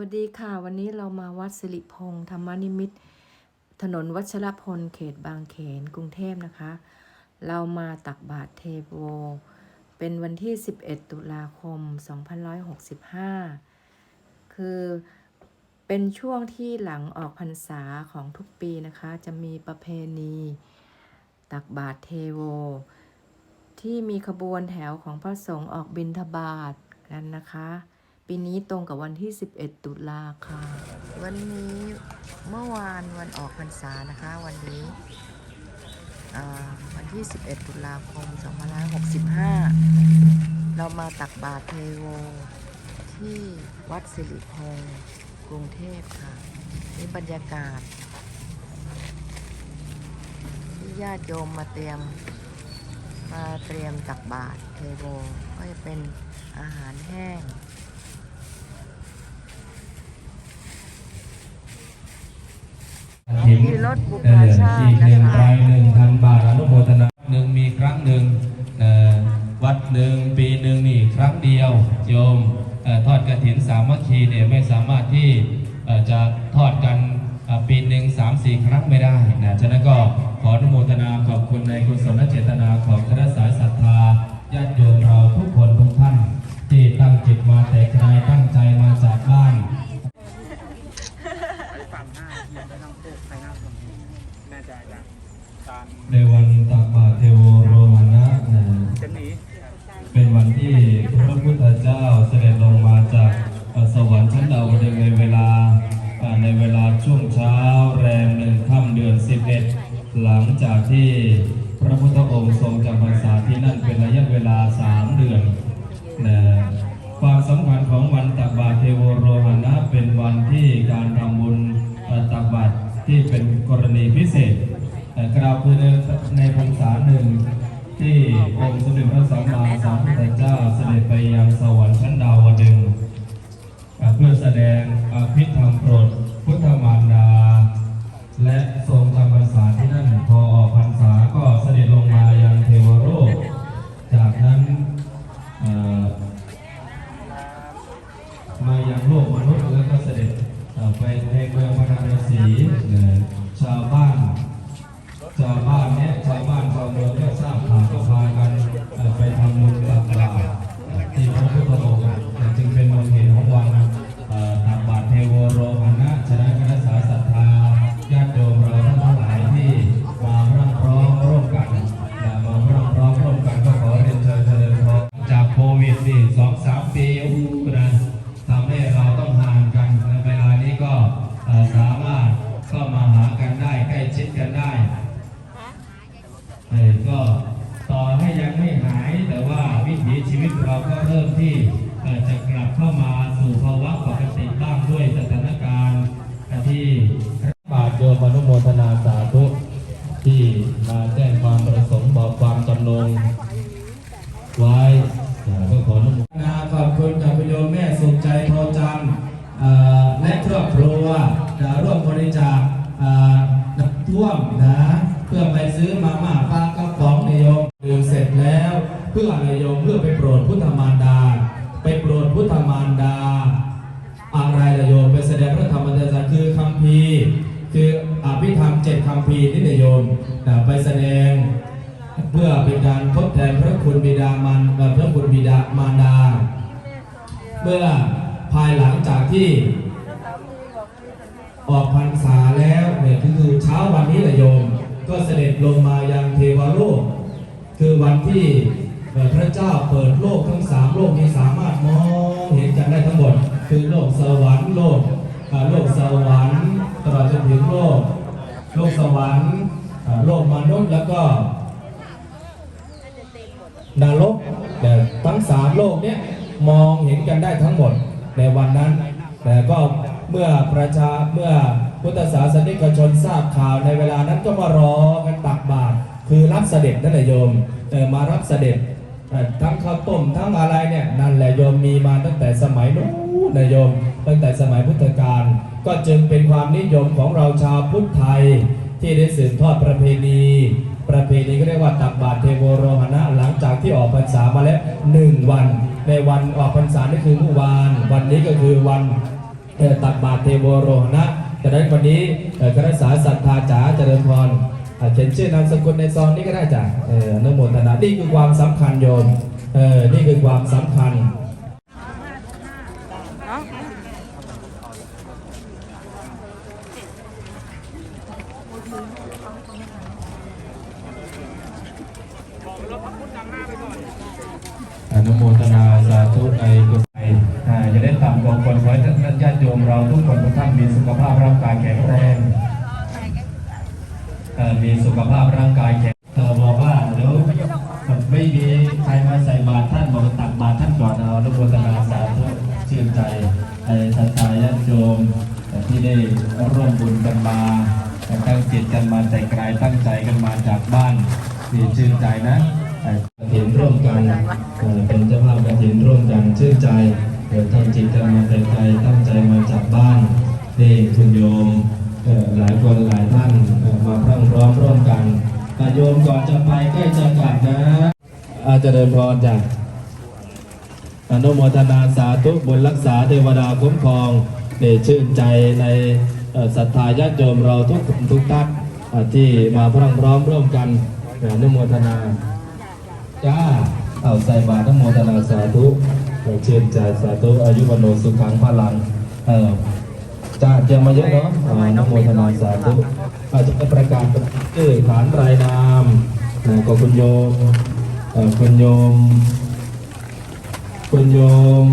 วัสดีค่ะ วันนี้เรามาวัดสิริพงษ์ธรรมนิมิตถนนวัชรพลเขตบางเขนกรุงเทพนะคะ เรามาตักบาตรเทโว เป็นวันที่ 11 ตุลาคม 2565 คือเป็นช่วงที่หลังออกพรรษาของทุกปีนะคะ จะมีประเพณี ตักบาตรเทโว ที่มีขบวนแถวของพระสงฆ์ออกบิณฑบาตกันนะคะ ปีนี้ตรงกับวันที่ 11 ตุลาค่ะ วันนี้เมื่อวานวันออกพรรษานะคะ วันนี้วันที่ 11 ตุลาคม 2565 เรามาตักบาตรเทโว ที่วัดสิริพงษ์กรุงเทพค่ะ นี่บรรยากาศ ที่ญาติโยมมาเตรียมมาเตรียมตักบาตรเทโว ก็จะเป็นอาหารแห้ง มีรถบุพกาชาติอีกหนะนึ่งคะหนึ่งพันบาทอนุโมทนาหนึ่งมีครั้งหนึ่งวัดหนึ่งปีหนึ่งนี่ครั้งเดียวโยมอทอดกระถินสามัคคีเนี่ยไม่สามารถที่จะทอดกันปีหนึ่งสามสี่ครั้งไม่ได้นะฉะนั้นก็ขออนุโมทนาขอบคุณในกุศลเจต ดือนนะความสำคัญของวันตักบาตรเทโวโรหณะเป็นวันที่การทำบุญตักบาตรที่เป็นกรณีพิเศษแต่กล่าวคือในในพรรษาหนึ่งที่องค์สมเด็จพระสัมมา ที่จะกลับเข้ามาสู่ภาวะปกติบ้างด้วยสถานการณ์ที่บาทโยมอนุโมทนาสาธุที่มาแจ้งความประสงค์บอกความจำนงไว้เอ่อก็ขออนุโมทนาขอบคุณกับโยมแม่สุขใจพอจันทร์เอ่อและครอบครัวจะร่วมบริจาคน้ำท่วมนะ เพื่อไปซื้อมาม่าปลากระป๋องนโยมดื่มเสร็จแล้ว เพื่อนายโยมเพื่อไปโปรดพุทธมารดา ไปโปรดพุทธมารดา อะไรละโยมไปแสดงพระธรรมเทศนาคือคำพีคืออภิธรรมเจ็ดคำพีนี่นายโยมไปแสดงเพื่อเป็นการทดแทนพระคุณบิดามารเอ่อพระคุณบิดามารดา เมื่อภายหลังจากที่ออกพรรษาแล้วเนี่ยคือเช้าวันนี้แหละโยม ก็เสด็จลงมายังเทวโลก คือวันที่ พระเจ้าเปิดโลกทั้งสามโลกนี้สามารถมองเห็นกันได้ทั้งหมด คือโลกสวรรค์โลกโลกสวรรค์ตลอดจนถึงโลก โลกสวรรค์โลกมนุษย์แล้วก็นรกแต่ทั้งสามโลกเนี้ยมองเห็นกันได้ทั้งหมดในวันนั้น แต่ก็เมื่อประชาเมื่อพุทธศาสนิกชนทราบข่าวในเวลานั้นก็มารอกันตักบาตรคือรับเสด็จนั่นแหละโยมเออมารับเสด็จ ทั้งข้าวต้มทั้งอะไรเนี่ยนั่นแหละโยมมีมาตั้งแต่สมัยนู้นนะโยม ตั้งแต่สมัยพุทธกาลก็จึงเป็นความนิยมของเราชาวพุทธไทย ที่ได้สืบทอดประเพณี ประเพณีก็เรียกว่าตักบาตรเทโวโรหณะหลังจากที่ออกพรรษามาแล้วหนึ่งวัน ในวันออกพรรษานี่คือเมื่อวาน วันนี้ก็คือวันตักบาตรเทโวโรหณะดังนั้นวันนี้คณะสาศรัทธาจ๋าเจริญพร เขียนชื่อนามสกุลในซองนี้ก็ได้จ้ะเอออนุโมทนานี่คือความสำคัญโยมเออนี่คือความสำคัญอ สุขภาพร่างกายแข็งเอ่อบอกว่าเดี๋ยวไม่มีใครมาใส่บาตรท่านบอกตักบาตรท่านก่อนเอาอนุโมทนาสาธุชื่นใจไอ้ศรัทธาญาติโยมที่ได้ร่วมบุญกันมาตั้งจิตกันมาแต่ไกลตั้งใจกันมาจากบ้านที่ชื่นใจนะไอ้กฐินร่วมกันเป็นเจ้าภาพกฐินร่วมกันชื่นใจเอ่อตั้งจิตกันมาแต่ไกลตั้งใจมาจากบ้านนี่คุณโยม หลายคนหลายท่านมาพรั่งพร้อมร่วมกันอะโยมก่อนจะไปใกล้จะกลับนะ อาจจะเดินพรจ้ะอนุโมทนาสาธุบุญรักษาเทวดาคุ้มครองเดชชื่นใจในศรัทธาญาติโยมเราทุกทุกท่านที่มาพร้อมพร้อมร่วมกันอนุโมทนาจ้าเอาใส่บาตรอนุโมทนาสาธุเชชื่นใจสาธุอายุวโนสุขังพลังเออ จ้าเจียมมาเยอะเนาะอ่าอนุโมทนาสาธุอาจจะประกาศชื่อฐานรายนามนะก็คุณโยมเอ่อคุณโยมคุณโยม